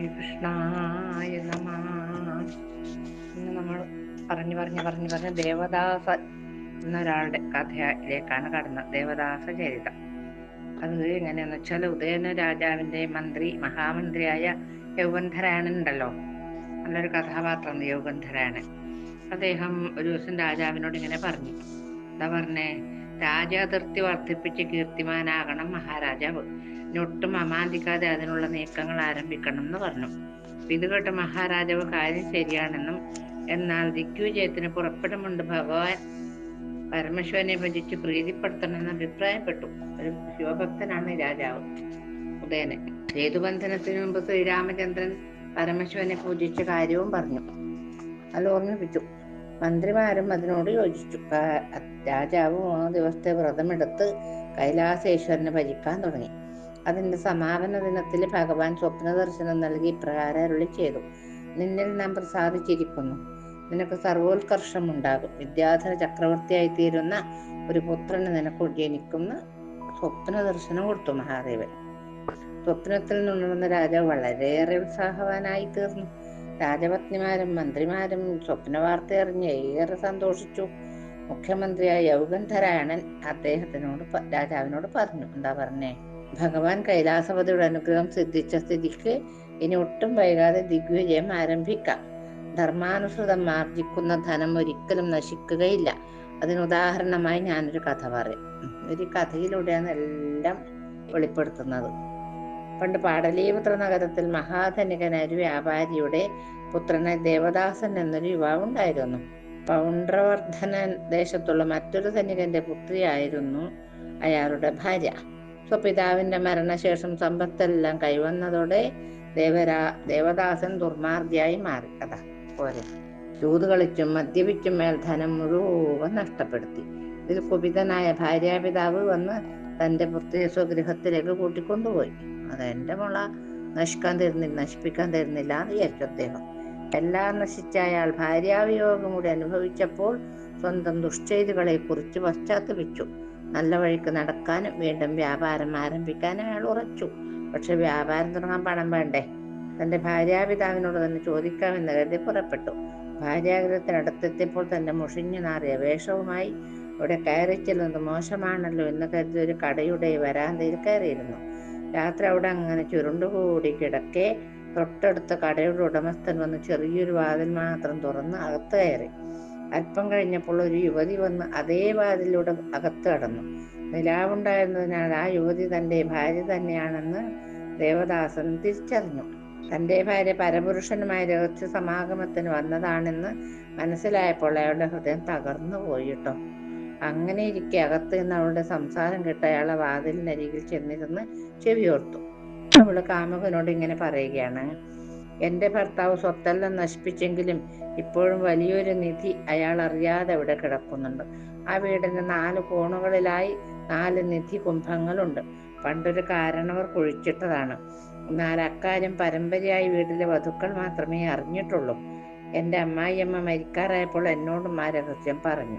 ശ്രീകൃഷ്ണായ നമ. ഇന്ന് നമ്മൾ പറഞ്ഞു പറഞ്ഞു പറഞ്ഞു പറഞ്ഞ് ദേവദാസ എന്നൊരാളുടെ കഥയിലേക്കാണ് കടന്നത്. ദേവദാസ ചരിതം. അത് എങ്ങനെയാന്ന് വെച്ചാൽ ഉദയന രാജാവിന്റെ മന്ത്രി മഹാമന്ത്രിയായ യൗഗന്ധരായണൻ ഉണ്ടല്ലോ നല്ലൊരു കഥാപാത്രമാണ് യൗഗന്ധരായണൻ അദ്ദേഹം ഒരു ദിവസം രാജാവിനോട് ഇങ്ങനെ പറഞ്ഞു. എന്താ പറഞ്ഞേ? രാജാതിർത്തി വർദ്ധിപ്പിച്ച് കീർത്തിമാനാകണം മഹാരാജാവ്. ഒട്ടും അമാന്തിക്കാതെ അതിനുള്ള നീക്കങ്ങൾ ആരംഭിക്കണം എന്ന് പറഞ്ഞു. ഇത് കേട്ട് മഹാരാജാവ് കാര്യം ശരിയാണെന്നും എന്നാൽ ദിഗ്വിജയത്തിന് പുറപ്പെടുമുണ്ട് ഭഗവാൻ. പരമശിവനെ ഭജിച്ച് പ്രീതിപ്പെടുത്തണമെന്ന് അഭിപ്രായപ്പെട്ടു. ഒരു ശിവഭക്തനാണ് രാജാവ്. ഉദയനൻ സേതുബന്ധനത്തിന് മുമ്പ് ശ്രീരാമചന്ദ്രൻ പരമശിവനെ പൂജിച്ച കാര്യവും പറഞ്ഞു. അത് ഓർമ്മിപ്പിച്ചു. മന്ത്രിമാരും അതിനോട് യോജിച്ചു. രാജാവ് മൂന്ന് ദിവസത്തെ വ്രതമെടുത്ത് കൈലാസേശ്വരനെ ഭജിക്കാൻ തുടങ്ങി. അതിന്റെ സമാപന ദിനത്തിൽ ഭഗവാൻ സ്വപ്ന ദർശനം നൽകി ഇപ്രകാരം അരുളി ചെയ്തു. നിന്നിൽ നാം പ്രസാദിച്ചിരിക്കുന്നു. നിനക്ക് സർവോത്കർഷം ഉണ്ടാകും വിദ്യാധര ചക്രവർത്തിയായി തീരുന്ന ഒരു പുത്രന് നിനക്ക് ജനിക്കുന്ന സ്വപ്ന ദർശനം കൊടുത്തു മഹാദേവൻ. സ്വപ്നത്തിൽ നിന്നുണർന്ന രാജാവ് വളരെയേറെ ഉത്സാഹവാനായി തീർന്നു. രാജപത്നിമാരും മന്ത്രിമാരും സ്വപ്ന വാർത്ത അറിഞ്ഞ് ഏറെ സന്തോഷിച്ചു. മുഖ്യമന്ത്രിയായ യൗഗന്ധരായണൻ അദ്ദേഹത്തിനോട് രാജാവിനോട് പറഞ്ഞു. എന്താ പറഞ്ഞേ? ഭഗവാൻ കൈലാസപതിയുടെ അനുഗ്രഹം സിദ്ധിച്ച സ്ഥിതിക്ക് ഇനി ഒട്ടും വൈകാതെ ദിഗ്വിജയം ആരംഭിക്കാം. ധർമാനുസൃതം ആർജിക്കുന്ന ധനം ഒരിക്കലും നശിക്കുകയില്ല. അതിനുദാഹരണമായി ഞാനൊരു കഥ പറയും. ഒരു കഥയിലൂടെയാണ് എല്ലാം വെളിപ്പെടുത്തുന്നത്. പണ്ട് പാടലീപുത്ര നഗരത്തിൽ മഹാധനികനായ ഒരു വ്യാപാരിയുടെ പുത്രനെ ദേവദാസൻ എന്നൊരു യുവാവുണ്ടായിരുന്നു പൗണ്ഡ്രവർദ്ധന ദേശത്തുള്ള മറ്റൊരു ധനികന്റെ പുത്രിയായിരുന്നു അയാളുടെ ഭാര്യ. സ്വപിതാവിന്റെ മരണശേഷം സമ്പത്തെല്ലാം കൈവന്നതോടെ ദേവരാ ദേവദാസൻ ദുർമാർഗിയായി മാറി. കഥ പോരെ. ചൂത് കളിച്ചും മദ്യപിച്ചും മേൽ ധനം മുഴുവൻ നഷ്ടപ്പെടുത്തി. ഇതിൽ കുപിതനായ ഭാര്യാപിതാവ് വന്ന് തന്റെ പുത്രിയെ സ്വഗൃഹത്തിലേക്ക് കൂട്ടിക്കൊണ്ടുപോയി. അത് എന്റെ മുള. നശിക്കാൻ തരുന്നില്ല നശിപ്പിക്കാൻ തരുന്നില്ല എന്ന് വിചാരിച്ചു അദ്ദേഹം. എല്ലാം നശിച്ച അയാൾ ഭാര്യാവിയോഗം കൂടി അനുഭവിച്ചപ്പോൾ സ്വന്തം ദുഷ്ചെയ്തുകളെ കുറിച്ച് പശ്ചാത്തപിച്ചു. നല്ല വഴിക്ക് നടക്കാനും വീണ്ടും വ്യാപാരം ആരംഭിക്കാനും അയാൾ ഉറച്ചു. പക്ഷെ വ്യാപാരം തുടങ്ങാൻ പണം വേണ്ടേ? തന്റെ ഭാര്യാപിതാവിനോട് തന്നെ ചോദിക്കാമെന്ന് കരുതി പുറപ്പെട്ടു. ഭാര്യാഗ്രഹത്തിനടുത്തെത്തിയപ്പോൾ തന്റെ മുഷിഞ്ഞു നാറിയ വേഷവുമായി ഇവിടെ കയറി ചെല്ലുന്നത് മോശമാണല്ലോ എന്ന് കരുതി ഒരു കടയുടെ വരാന്തയിൽ കയറിയിരുന്നു. രാത്രി അവിടെ അങ്ങനെ ചുരുണ്ടുകൂടി കിടക്കെ തൊട്ടടുത്ത കടയുടെ ഉടമസ്ഥൻ വന്ന് ചെറിയൊരു വാതിൽ മാത്രം തുറന്ന് അകത്ത് കയറി. അല്പം കഴിഞ്ഞപ്പോൾ ഒരു യുവതി വന്ന് അതേ വാതിലൂടെ അകത്ത് കടന്നു. നിലാവുണ്ടായിരുന്നതിനാൽ ആ യുവതി തന്റെ ഭാര്യ തന്നെയാണെന്ന് ദേവദാസൻ തിരിച്ചറിഞ്ഞു. തന്റെ ഭാര്യ പരപുരുഷനുമായി രഹസ്യ സമാഗമത്തിന് വന്നതാണെന്ന് മനസ്സിലായപ്പോൾ അയാളുടെ ഹൃദയം തകർന്നു പോയിട്ടോ അങ്ങനെ ഇരിക്കെ അകത്ത് നിന്ന് അവളുടെ സംസാരം കേട്ട് അയാളെ വാതിലിനരികിൽ ചെന്നിരുന്ന് ചെവിയോർത്തു അവൾ കാമുകനോട് ഇങ്ങനെ പറയുകയാണ് എന്റെ ഭർത്താവ് സ്വത്തെല്ലാം നശിപ്പിച്ചെങ്കിലും ഇപ്പോഴും വലിയൊരു നിധി അയാൾ അറിയാതെ അവിടെ കിടക്കുന്നുണ്ട്. ആ വീടിന്റെ നാല് കോണുകളിലായി നാല് നിധി കുംഭങ്ങളുണ്ട്. പണ്ടൊരു കാരണവർ കുഴിച്ചിട്ടതാണ്. എന്നാൽ അക്കാര്യം പരമ്പരയായി വീട്ടിലെ വധുക്കൾ മാത്രമേ അറിഞ്ഞിട്ടുള്ളൂ. എന്റെ അമ്മായിയമ്മ മരിക്കാറായപ്പോൾ എന്നോടും ആ രഹസ്യം പറഞ്ഞു.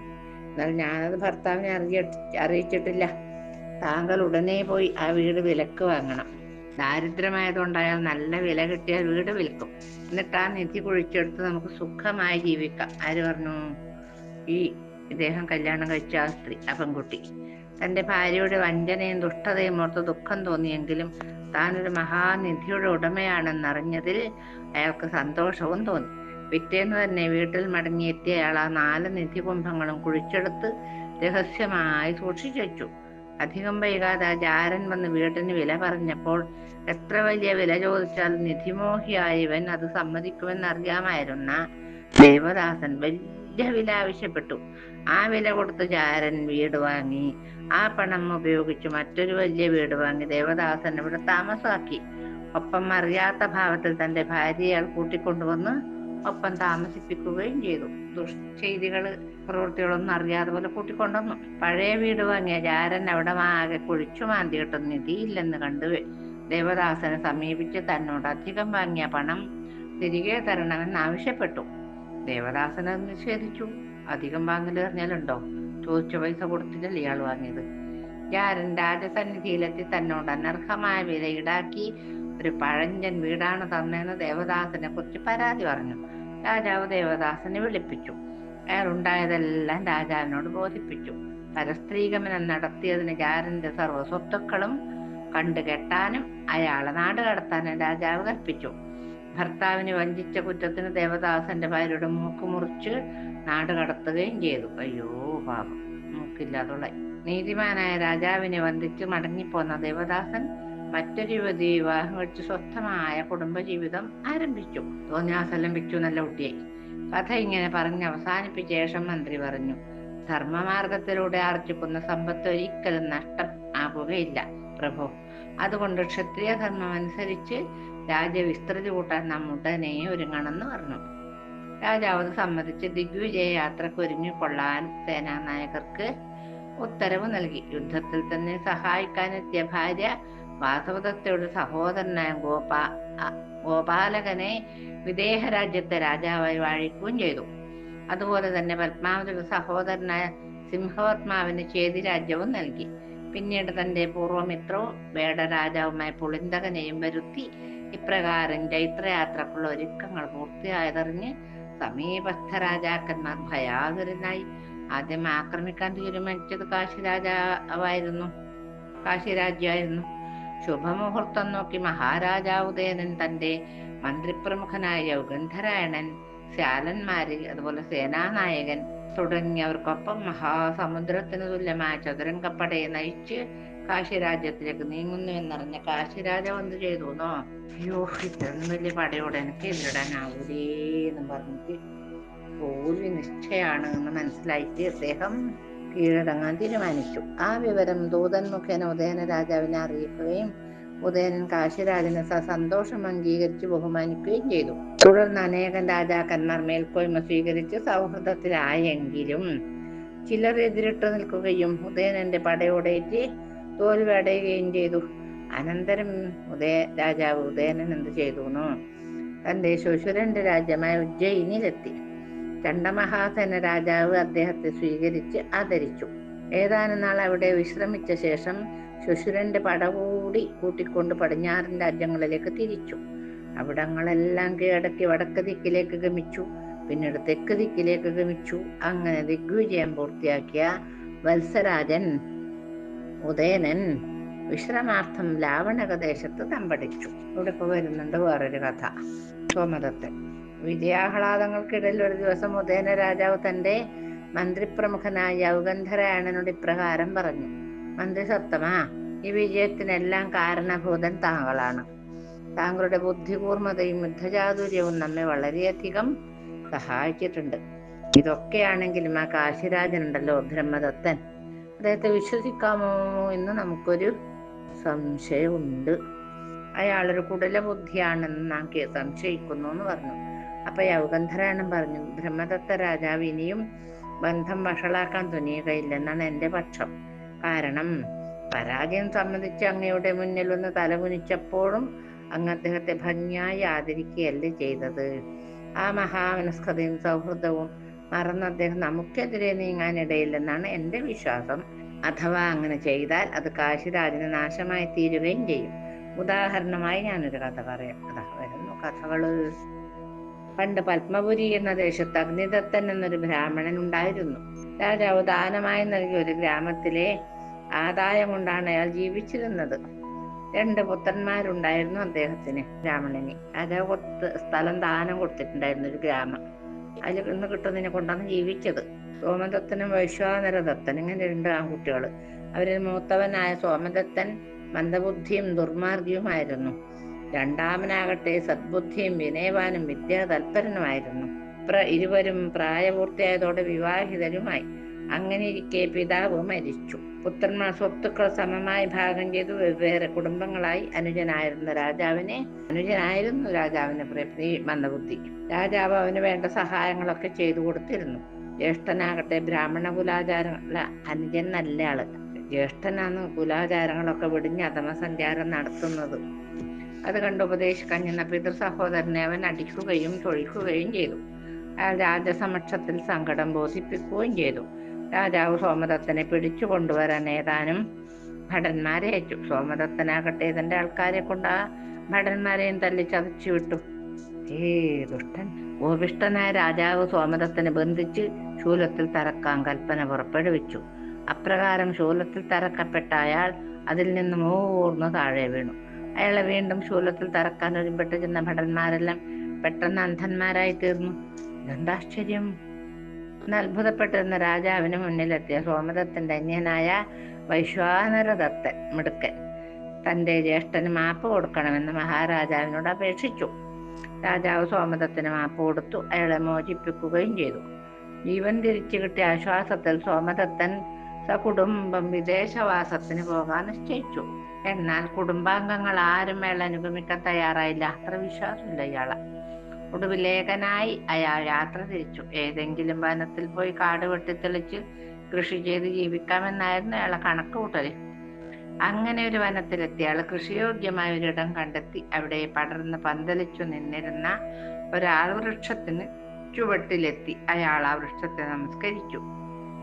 എന്നാൽ ഞാനത് ഭർത്താവിനെ അറിയ അറിയിച്ചിട്ടില്ല. താങ്കൾ ഉടനെ പോയി ആ വീട് വിലക്ക് വാങ്ങണം. ദാരിദ്ര്യമായതുകൊണ്ട് അയാൾ നല്ല വില കിട്ടിയ വീട് വിൽക്കും. എന്നിട്ട് ആ നിധി കുഴിച്ചെടുത്ത് നമുക്ക് സുഖമായി ജീവിക്കാം. ആര് പറഞ്ഞു? ഈ ഇദ്ദേഹം കല്യാണം കഴിച്ച ആ സ്ത്രീ ആ പെൺകുട്ടി. തന്റെ ഭാര്യയുടെ വഞ്ചനയും ദുഷ്ടതയും ഓർത്ത് ദുഃഖം തോന്നിയെങ്കിലും താനൊരു മഹാനിധിയുടെ ഉടമയാണെന്നറിഞ്ഞതിൽ അയാൾക്ക് സന്തോഷവും തോന്നി. പിറ്റേന്ന് തന്നെ വീട്ടിൽ മടങ്ങിയെത്തിയ അയാൾ ആ നാല് നിധി കുംഭങ്ങളും കുഴിച്ചെടുത്ത് രഹസ്യമായി സൂക്ഷിച്ചു അധികം വൈകാതെ ജാരൻ വന്ന് വീടിന് വില പറഞ്ഞപ്പോൾ എത്ര വലിയ വില ചോദിച്ചാലും നിധിമോഹിയായ ഇവൻ അത് സമ്മതിക്കുമെന്നറിയാമായിരുന്ന ദേവദാസൻ വലിയ വില ആവശ്യപ്പെട്ടു. ആ വില കൊടുത്ത് ജാരൻ വീട് വാങ്ങി. ആ പണം ഉപയോഗിച്ച് മറ്റൊരു വലിയ വീട് വാങ്ങി ദേവദാസൻ ഇവിടെ താമസമാക്കി. ഒപ്പം അറിയാത്ത ഭാവത്തിൽ തന്റെ ഭാര്യയാൾ കൂട്ടിക്കൊണ്ടുവന്ന് ഒപ്പം താമസിപ്പിക്കുകയും ചെയ്തു. ദുഷ്ചെയ്തികൾ പ്രവൃത്തികളൊന്നും അറിയാതെ പോലെ കൂട്ടിക്കൊണ്ടുവന്നു. പഴയ വീട് വാങ്ങിയ ജാരൻ അവിടെ ആകെ കുഴിച്ചു മാന്തിയിട്ട് നിധിയില്ലെന്ന് കണ്ടു. ദേവദാസനെ സമീപിച്ച് തന്നോട് അധികം വാങ്ങിയ പണം തിരികെ തരണമെന്ന് ആവശ്യപ്പെട്ടു. ദേവദാസൻ നിഷേധിച്ചു. അധികം വാങ്ങൽ പറഞ്ഞാലുണ്ടോ ചോദിച്ച പൈസ കൊടുത്തിട്ടല്ലേ ഇയാൾ വാങ്ങിയത്? ജാരൻ രാജസന്നിധിയിലെത്തി തന്നോട് അനർഹമായ വില ഈടാക്കി ഒരു പഴഞ്ചൻ വീടാണ് തന്നതെന്ന് ദേവദാസനെ കുറിച്ച് പരാതി പറഞ്ഞു. രാജാവ് ദേവദാസനെ വിളിപ്പിച്ചു. അയാൾ ഉണ്ടായതെല്ലാം രാജാവിനോട് ബോധിപ്പിച്ചു. പരസ്ത്രീഗമനം നടത്തിയതിന് ജാരന്റെ സർവ സ്വത്തുക്കളും കണ്ടു കെട്ടാനും അയാളെ നാട് കടത്താനും രാജാവ് കൽപ്പിച്ചു. ഭർത്താവിനെ വഞ്ചിച്ച കുറ്റത്തിന് ദേവദാസന്റെ ഭാര്യയുടെ മൂക്ക് മുറിച്ച് നാട് കടത്തുകയും ചെയ്തു. അയ്യോ പാപം. മൂക്കില്ലാതുള്ള നീതിമാനായ രാജാവിനെ വന്ദിച്ച് മടങ്ങിപ്പോന്ന ദേവദാസൻ മറ്റൊരു യുവതി വിവാഹം കഴിച്ച് സ്വസ്ഥമായ കുടുംബജീവിതം ആരംഭിച്ചു. തോന്നിയാസലം വെച്ചു നല്ല കുട്ടിയായി. കഥ ഇങ്ങനെ പറഞ്ഞ് അവസാനിപ്പിച്ച ശേഷം മന്ത്രി പറഞ്ഞു ധർമ്മമാർഗത്തിലൂടെ ആർജിക്കുന്ന സമ്പത്ത് ഒരിക്കലും നഷ്ടം ആകുകയില്ല പ്രഭു. അതുകൊണ്ട് ക്ഷത്രിയ ധർമ്മം അനുസരിച്ച് രാജ്യവിസ്തൃതി കൂട്ടാൻ നാം ഉടനെ ഒരുങ്ങണമെന്ന് പറഞ്ഞു. രാജാവ് സമ്മതിച്ച് ദിഗ്വിജയ യാത്രയ്ക്ക് ഒരുങ്ങിക്കൊള്ളാൻ സേനാനായകർക്ക് ഉത്തരവ് നൽകി. യുദ്ധത്തിൽ തന്നെ സഹായിക്കാനെത്തിയ ഭാര്യ വാസവദത്തയുടെ സഹോദരനായ ഗോപാ ഗോപാലകനെ വിദേഹ രാജ്യത്തെ രാജാവായി വാഴിക്കുകയും ചെയ്തു. അതുപോലെ തന്നെ പത്മാവതിയുടെ സഹോദരനായ സിംഹവർമാവിന് ചേതി രാജ്യവും നൽകി. പിന്നീട് തന്റെ പൂർവമിത്രവും വേടരാജാവുമായ പുളിന്തകനെയും വരുത്തി ഇപ്രകാരം ചൈത്രയാത്രക്കുള്ള ഒരുക്കങ്ങൾ പൂർത്തിയായതറിഞ്ഞ് സമീപസ്ഥ രാജാക്കന്മാർ ഭയാതുരനായി. ആദ്യം ആക്രമിക്കാൻ തീരുമാനിച്ചത് കാശി രാജാവായിരുന്നു കാശി രാജ്യമായിരുന്നു ശുഭമുഹൂർത്തം നോക്കി മഹാരാജാവ് ഉദയനൻ തന്റെ മന്ത്രിപ്രമുഖനായ യൗഗന്ധരായണൻ ശാലന്മാര് അതുപോലെ സേനാനായകൻ തുടങ്ങിയവർക്കൊപ്പം മഹാസമുദ്രത്തിന് തുല്യമായ ചതുരംഗപ്പടയെ നയിച്ച് കാശിരാജ്യത്തിലേക്ക് നീങ്ങുന്നു എന്നറിഞ്ഞ കാശിരാജാവ് എന്ത് ചെയ്തു എന്നോ? അയ്യോ ഇത്രയും വലിയ പടയോടെ എനിക്ക് എതിരിടാനാവൂലേ എന്ന് പറഞ്ഞിട്ട് തോൽവി നിശ്ചയാണ് എന്ന് മനസ്സിലായിട്ട് അദ്ദേഹം കീഴടങ്ങാൻ തീരുമാനിച്ചു. ആ വിവരം ദൂതൻ മുഖേന ഉദയന രാജാവിനെ അറിയിക്കുകയും ഉദയനൻ കാശിരാജനെ സസന്തോഷം അംഗീകരിച്ച് ബഹുമാനിക്കുകയും ചെയ്തു. തുടർന്ന് അനേകം രാജാക്കന്മാർ മേൽക്കോയ്മ സ്വീകരിച്ച് സൗഹൃദത്തിലായെങ്കിലും ചിലർ എതിരിട്ട് നിൽക്കുകയും ഉദയനന്റെ പടയോടേറ്റ് തോൽവടയുകയും ചെയ്തു. അനന്തരം ഉദയ രാജാവ് ഉദയനൻ എന്ത് ചെയ്തു തന്റെ ശുശുരന്റെ രാജ്യമായ ഉജ്ജയിനിലെത്തി. ചണ്ഡമഹാസേന രാജാവ് അദ്ദേഹത്തെ സ്വീകരിച്ച് ആദരിച്ചു. ഏതാനും നാൾ അവിടെ വിശ്രമിച്ച ശേഷം ശുശുരന്റെ പടകൂടി കൂട്ടിക്കൊണ്ട് പടിഞ്ഞാറൻ രാജ്യങ്ങളിലേക്ക് തിരിച്ചു. അവിടങ്ങളെല്ലാം കീഴടക്കി വടക്ക് ദിക്കിലേക്ക് ഗമിച്ചു. പിന്നീട് തെക്ക് ദിക്കിലേക്ക് ഗമിച്ചു. അങ്ങനെ ദിഗ്വിജയം പൂർത്തിയാക്കിയ വത്സരാജൻ ഉദയനൻ വിശ്രമാർത്ഥം ലാവണകദേശത്ത് തമ്പടിച്ചു. ഇവിടെ ഇപ്പൊ വരുന്നുണ്ട് വേറൊരു കഥ. സോമദത്തൻ. വിജയാഹ്ലാദങ്ങൾക്കിടയിൽ ഒരു ദിവസം ഉദയന രാജാവ് തന്റെ മന്ത്രിപ്രമുഖനായ യൗഗന്ധരായണനോട് ഇപ്രകാരം പറഞ്ഞു. മന്ത്രി സത്തമാ ഈ വിജയത്തിനെല്ലാം കാരണഭൂതൻ താങ്കളാണ്. താങ്കളുടെ ബുദ്ധികൂർമ്മതയും യുദ്ധചാതുര്യവും നമ്മെ വളരെയധികം സഹായിച്ചിട്ടുണ്ട്. ഇതൊക്കെയാണെങ്കിലും ആ കാശിരാജനുണ്ടല്ലോ ബ്രഹ്മദത്തൻ. അദ്ദേഹത്തെ വിശ്വസിക്കാമോ എന്ന് നമുക്കൊരു സംശയമുണ്ട്. അയാളൊരു കുടല ബുദ്ധിയാണെന്ന് നാം സംശയിക്കുന്നു എന്ന് പറഞ്ഞു. അപ്പൊ യൗഗന്ധരായണൻ പറഞ്ഞു. ബ്രഹ്മദത്ത രാജാവ് ഇനിയും ബന്ധം വഷളാക്കാൻ തുനിയുകയില്ലെന്നാണ് എന്റെ പക്ഷം. കാരണം പരാജയം സംബന്ധിച്ച് അങ്ങയുടെ മുന്നിൽ ഒന്ന് തലകുനിച്ചപ്പോഴും അങ്ങ് അദ്ദേഹത്തെ ഭംഗിയായി ആദരിക്കുകയല്ലേ ചെയ്തത്. ആ മഹാമനസ്കതയും സൗഹൃദവും മറന്ന് അദ്ദേഹം നമുക്കെതിരെ നീങ്ങാനിടയില്ലെന്നാണ് എന്റെ വിശ്വാസം. അഥവാ അങ്ങനെ ചെയ്താൽ അത് കാശിരാജിന് നാശമായി തീരുകയും ചെയ്യും. ഉദാഹരണമായി ഞാനൊരു കഥ പറയാം. അതാ വരുന്നു കഥകൾ. പണ്ട് പത്മപുരി എന്ന ദേശത്ത് അഗ്നിദത്തൻ എന്നൊരു ബ്രാഹ്മണൻ ഉണ്ടായിരുന്നു. രാജാവ് ദാനമായി നൽകിയ ഒരു ഗ്രാമത്തിലെ ആദായം കൊണ്ടാണ് അയാൾ ജീവിച്ചിരുന്നത്. രണ്ട് പുത്രന്മാരുണ്ടായിരുന്നു അദ്ദേഹത്തിന് ബ്രാഹ്മണന്. കൊടുത്ത് സ്ഥലം ദാനം കൊടുത്തിട്ടുണ്ടായിരുന്നു ഒരു ഗ്രാമം. അതിൽ നിന്ന് കിട്ടുന്നതിനെ കൊണ്ടാണ് ജീവിച്ചത്. സോമദത്തനും വൈശ്വാനരദത്തൻ ഇങ്ങനെ രണ്ട് ആൺകുട്ടികൾ അവരിൽ മൂത്തവനായ സോമദത്തൻ മന്ദബുദ്ധിയും ദുർമാർഗിയുമായിരുന്നു രണ്ടാമനാകട്ടെ സദ്ബുദ്ധിയും വിനയവാനും വിദ്യാതൽപരനുമായിരുന്നു. പ്ര ഇരുവരും പ്രായപൂർത്തിയായതോടെ വിവാഹിതരുമായി. അങ്ങനെ ഇരിക്കെ പിതാവ് മരിച്ചു. പുത്രന്മാർ സ്വത്തുക്കൾ സമമായി ഭാഗം ചെയ്തു വെവ്വേറെ കുടുംബങ്ങളായി. അനുജനായിരുന്ന രാജാവിനെ അനുജനായിരുന്നു രാജാവിന് പ്രിയ- മന്ദബുദ്ധി. രാജാവ് അവന് വേണ്ട സഹായങ്ങളൊക്കെ ചെയ്തു കൊടുത്തിരുന്നു. ജ്യേഷ്ഠനാകട്ടെ ബ്രാഹ്മണ കുലാചാരങ്ങള അനുജൻ നല്ല ആൾ ജ്യേഷ്ഠനാണ് കുലാചാരങ്ങളൊക്കെ വെടിഞ്ഞ് അധമസഞ്ചാരം നടത്തുന്നത്. അത് കണ്ട് ഉപദേശിക്കഞ്ഞെന്ന പിതൃ സഹോദരനെ അവൻ അടിക്കുകയും തൊഴിക്കുകയും ചെയ്തു. അയാൾ രാജസമക്ഷത്തിൽ സങ്കടം ബോധിപ്പിക്കുകയും ചെയ്തു. രാജാവ് സോമദത്തനെ പിടിച്ചു കൊണ്ടുവരാൻ ഏതാനും ഭടന്മാരെ അയച്ചു സോമദത്തനാകട്ടെ തന്റെ ആൾക്കാരെ കൊണ്ട് ആ ഭടന്മാരെയും തല്ലി ചതച്ചു വിട്ടു. ഏ ദുഷ്ടൻ. കോപിഷ്ടനായ രാജാവ് സോമദത്തനെ ബന്ധിച്ച് ശൂലത്തിൽ തറക്കാൻ കൽപ്പന പുറപ്പെടുവിച്ചു. അപ്രകാരം ശൂലത്തിൽ തറക്കപ്പെട്ട അയാൾ അതിൽ നിന്ന് മൂർന്ന് താഴെ വീണു. അയാളെ വീണ്ടും ശൂലത്തിൽ തറക്കാൻ ഒരുമ്പെട്ട് ചെന്ന ഭടന്മാരെല്ലാം പെട്ടെന്ന് അന്ധന്മാരായി തീർന്നു. ഇതെന്താശ്ചര്യം അത്ഭുതപ്പെട്ടിരുന്ന രാജാവിന് മുന്നിലെത്തിയ സോമദത്തന്റെ അന്യനായ വൈശ്വാനരദത്തൻ മിടുക്കൻ. തന്റെ ജ്യേഷ്ഠന് മാപ്പ് കൊടുക്കണമെന്ന് മഹാരാജാവിനോട് അപേക്ഷിച്ചു. രാജാവ് സോമദത്തിന് മാപ്പ് കൊടുത്തു അയാളെ മോചിപ്പിക്കുകയും ചെയ്തു. ജീവൻ തിരിച്ചു കിട്ടിയ ആശ്വാസത്തിൽ സോമദത്തൻ സകുടുംബം വിദേശവാസത്തിന് പോകാൻ നിശ്ചയിച്ചു. എന്നാൽ കുടുംബാംഗങ്ങൾ ആരും അയാളെ അനുഗമിക്കാൻ തയ്യാറായില്ല. അത്ര വിശ്വാസമില്ല ഇയാളെ. ഒടുവിലേഖനായി അയാൾ യാത്ര തിരിച്ചു. ഏതെങ്കിലും വനത്തിൽ പോയി കാട് വെട്ടിത്തെളിച്ച് കൃഷി ചെയ്ത് ജീവിക്കാമെന്നായിരുന്നു അയാളെ കണക്ക് കൂട്ടൽ അങ്ങനെ ഒരു വനത്തിലെത്തി. അയാൾ കൃഷിയോഗ്യമായ ഒരിടം കണ്ടെത്തി. അവിടെ പടർന്ന് പന്തലിച്ചു നിന്നിരുന്ന ഒരാൾ വൃക്ഷത്തിന് ചുവട്ടിലെത്തി. അയാൾ ആ വൃക്ഷത്തെ നമസ്കരിച്ചു.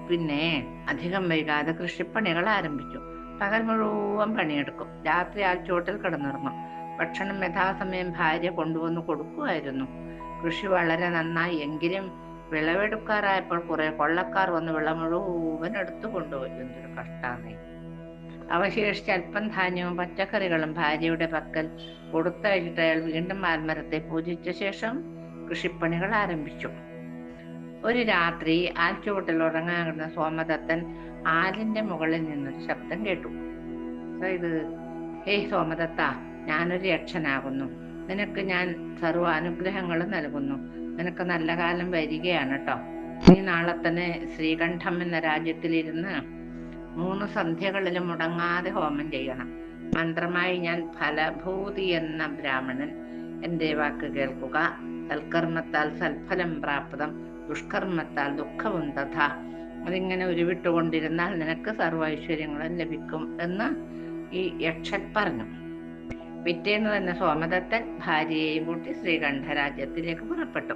പിന്നെ അധികം വൈകാതെ കൃഷിപ്പണികൾ ആരംഭിച്ചു. പകൽ മുഴുവൻ പണിയെടുക്കും. രാത്രി ആ ചുവട്ടിൽ കിടന്നുറങ്ങും. ഭക്ഷണം യഥാസമയം ഭാര്യ കൊണ്ടുവന്ന് കൊടുക്കുമായിരുന്നു. കൃഷി വളരെ നന്നായി. എങ്കിലും വിളവെടുക്കാറായപ്പോൾ കുറെ കൊള്ളക്കാർ വന്ന് വിള മുഴുവൻ എടുത്തു കൊണ്ടുപോയി. എന്തൊരു കഷ്ടാന്നേ. അവശേഷിച്ച അല്പം ധാന്യവും പച്ചക്കറികളും ഭാര്യയുടെ പക്കൽ കൊടുത്തയച്ചിട്ട് അയാൾ വീണ്ടും ആൽമരത്തെ പൂജിച്ച ശേഷം കൃഷിപ്പണികൾ ആരംഭിച്ചു. ഒരു രാത്രി ആൽച്ചുവട്ടിൽ ഉറങ്ങാൻ കിടന്ന സോമദത്തൻ ആലിന്റെ മുകളിൽ നിന്നൊരു ശബ്ദം കേട്ടു. ഇത് ഹേയ് സോമദത്ത ഞാനൊരു യക്ഷനാകുന്നു. നിനക്ക് ഞാൻ സർവ അനുഗ്രഹങ്ങളും നൽകുന്നു. നിനക്ക് നല്ല കാലം വരികയാണ് കേട്ടോ നീ നാളെ തന്നെ ശ്രീകണ്ഠം എന്ന രാജ്യത്തിലിരുന്ന് മൂന്ന് സന്ധ്യകളിലും മുടങ്ങാതെ ഹോമം ചെയ്യണം. മന്ത്രമായി ഞാൻ ഫലഭൂതി എന്ന ബ്രാഹ്മണൻ എന്റെ വാക്ക് കേൾക്കുക. സൽക്കർമ്മത്താൽ സൽഫലം പ്രാപ്തം. ദുഷ്കർമ്മത്താൽ ദുഃഖവും തഥ അതിങ്ങനെ ഉരുവിട്ടുകൊണ്ടിരുന്നാൽ നിനക്ക് സർവൈശ്വര്യങ്ങളും ലഭിക്കും എന്ന് ഈ യക്ഷൻ പറഞ്ഞു. പിറ്റേന്ന് തന്നെ സോമദത്തൻ ഭാര്യയെയും കൂട്ടി ശ്രീകണ്ഠരാജ്യത്തിലേക്ക് പുറപ്പെട്ടു.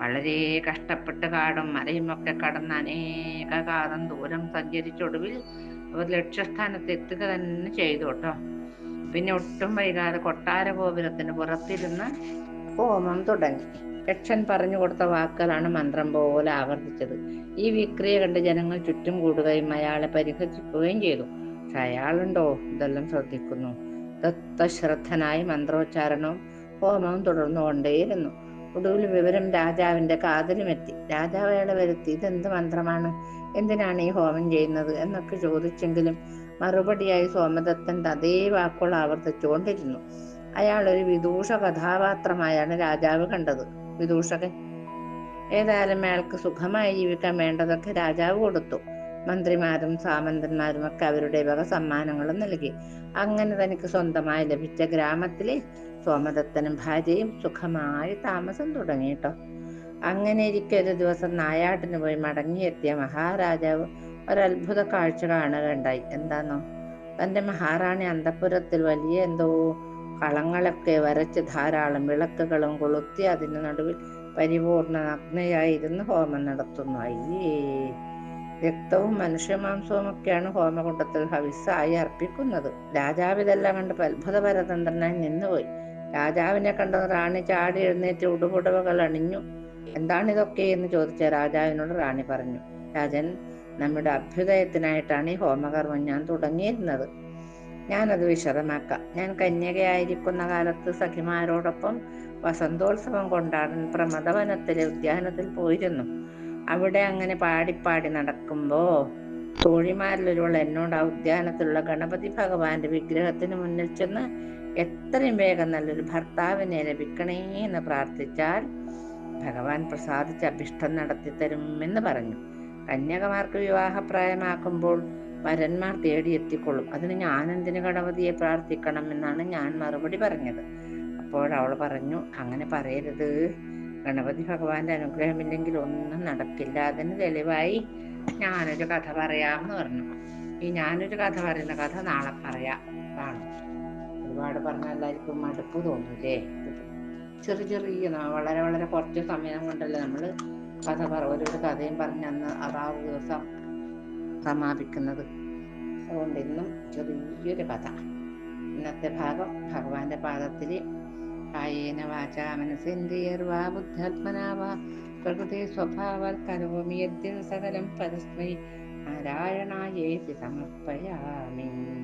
വളരെ കഷ്ടപ്പെട്ട് കാടും മലയും ഒക്കെ കടന്ന് അനേക കാലം ദൂരം സഞ്ചരിച്ചൊടുവിൽ അവർ ലക്ഷ്യസ്ഥാനത്ത് എത്തുക തന്നെ ചെയ്തു കേട്ടോ പിന്നെ ഒട്ടും വൈകാതെ കൊട്ടാര ഗോപുരത്തിന് പുറത്തിരുന്ന് ഹോമം തുടങ്ങി. യക്ഷൻ പറഞ്ഞു കൊടുത്ത വാക്കുകളാണ് മന്ത്രം പോലെ ആവർത്തിച്ചത്. ഈ വിക്രിയ കണ്ട് ജനങ്ങൾ ചുറ്റും കൂടുകയും അയാളെ പരിഹസിക്കുകയും ചെയ്തു. പക്ഷെ അയാളുണ്ടോ? ഇതെല്ലാം ശ്രദ്ധിക്കുന്നു. ദത്തശ്രദ്ധനായി മന്ത്രോച്ചാരണവും ഹോമവും തുടർന്നുകൊണ്ടേയിരുന്നു. ഒടുവിൽ വിവരം രാജാവിന്റെ കാതിലുമെത്തി. രാജാവ് അയാളെ വരുത്തി. ഇതെന്ത് മന്ത്രമാണ്? എന്തിനാണ് ഈ ഹോമം ചെയ്യുന്നത്? എന്നൊക്കെ ചോദിച്ചെങ്കിലും മറുപടിയായി സോമദത്തന്റെ അതേ വാക്കുകൾ ആവർത്തിച്ചുകൊണ്ടിരുന്നു. അയാൾ ഒരു വിദൂഷ കഥാപാത്രമായാണ് രാജാവ് കണ്ടത്. വിദൂഷകൻ. ഏതായാലും അയാൾക്ക് സുഖമായി ജീവിക്കാൻ വേണ്ടതൊക്കെ രാജാവ് കൊടുത്തു. മന്ത്രിമാരും സാമന്തന്മാരും ഒക്കെ അവരുടെ വക സമ്മാനങ്ങളും നൽകി. അങ്ങനെ തനിക്ക് സ്വന്തമായി ലഭിച്ച ഗ്രാമത്തിലെ സോമദത്തനും ഭാര്യയും സുഖമായി താമസം തുടങ്ങി കേട്ടോ അങ്ങനെ ഇരിക്കെ ഒരു ദിവസം നായാട്ടിന് പോയി മടങ്ങിയെത്തിയ മഹാരാജാവ് ഒരത്ഭുത കാഴ്ച കാണുകയുണ്ടായി. എന്താന്നോ? തന്റെ മഹാറാണി അന്തപുരത്തിൽ വലിയ എന്തോ കളങ്ങളൊക്കെ വരച്ച് ധാരാളം വിളക്കുകളും കൊളുത്തി അതിന് നടുവിൽ പരിപൂർണ അഗ്നയായിരുന്നു ഹോമം നടത്തുന്നു. അയ്യേ. രക്തവും മനുഷ്യമാംസവും ഒക്കെയാണ് ഹോമകുണ്ടത്തിൽ ഹവിസായി അർപ്പിക്കുന്നത്. രാജാവ് ഇതെല്ലാം കണ്ട് അത്ഭുത പരതന്ത്രനായി നിന്നുപോയി. രാജാവിനെ കണ്ട റാണി ചാടി എഴുന്നേറ്റ് ഉടുപുടവകൾ അണിഞ്ഞു. എന്താണിതൊക്കെ? എന്ന് ചോദിച്ച രാജാവിനോട് റാണി പറഞ്ഞു. രാജൻ നമ്മുടെ അഭ്യുദയത്തിനായിട്ടാണ് ഈ ഹോമകർമ്മം ഞാൻ തുടങ്ങിയിരുന്നത്. ഞാനത് വിശദമാക്കാം. ഞാൻ കന്യകയായിരിക്കുന്ന കാലത്ത് സഖിമാരോടൊപ്പം വസന്തോത്സവം കൊണ്ടാടാൻ പ്രമദവനത്തിലെ ഉദ്യാനത്തിൽ പോയിരുന്നു. അവിടെ അങ്ങനെ പാടിപ്പാടി നടക്കുമ്പോ തോഴിമാരിലൊരുവൾ എന്നോട് ആ ഉദ്യാനത്തിലുള്ള ഗണപതി ഭഗവാന്റെ വിഗ്രഹത്തിന് മുന്നിൽ ചെന്ന് എത്രയും വേഗം നല്ലൊരു ഭർത്താവിനെ ലഭിക്കണേ എന്ന് പ്രാർത്ഥിച്ചാൽ ഭഗവാൻ പ്രസാദിച്ച് അഭിഷ്ടം നടത്തി തരും എന്ന് പറഞ്ഞു. കന്യകമാർക്ക് വിവാഹപ്രായമാക്കുമ്പോൾ വരന്മാർ തേടിയെത്തിക്കൊള്ളും അതിന് ഞാൻ എന്തിന് ഗണപതിയെ പ്രാർത്ഥിക്കണം എന്നാണ് ഞാൻ മറുപടി പറഞ്ഞത്. അപ്പോൾ അവൾ പറഞ്ഞു അങ്ങനെ പറയരുത്. ഗണപതി ഭഗവാന്റെ അനുഗ്രഹമില്ലെങ്കിൽ ഒന്നും നടക്കില്ല. അതിന് തെളിവായി ഞാനൊരു കഥ പറയാമെന്ന് പറഞ്ഞു. ഈ ഞാനൊരു കഥ പറയുന്ന കഥ നാളെ പറയാം. ആണ് ഒരുപാട് പറഞ്ഞാൽ എല്ലാവർക്കും മടുപ്പ് തോന്നൂലേ? ചെറിയ ചെറിയ വളരെ വളരെ കുറച്ച് സമയം കൊണ്ടല്ലേ നമ്മൾ കഥ പറ ഓരോരോ കഥയും പറഞ്ഞന്ന് അതാ ദിവസം സമാപിക്കുന്നത്. അതുകൊണ്ട് ഇന്നും ചെറിയൊരു കഥ. ഇന്നത്തെ ഭാഗം ഭഗവാന്റെ പാദത്തിൽ കായേന വാചാ മനസ്സേന്ദ്രിയർവാ ബുദ്ധാത്മനാവാ പ്രകൃതി സ്വഭാവർ കരോമി യദ്യം സകലം പരസ്മൈ നാരായണായേതി സമർപ്പയാമി.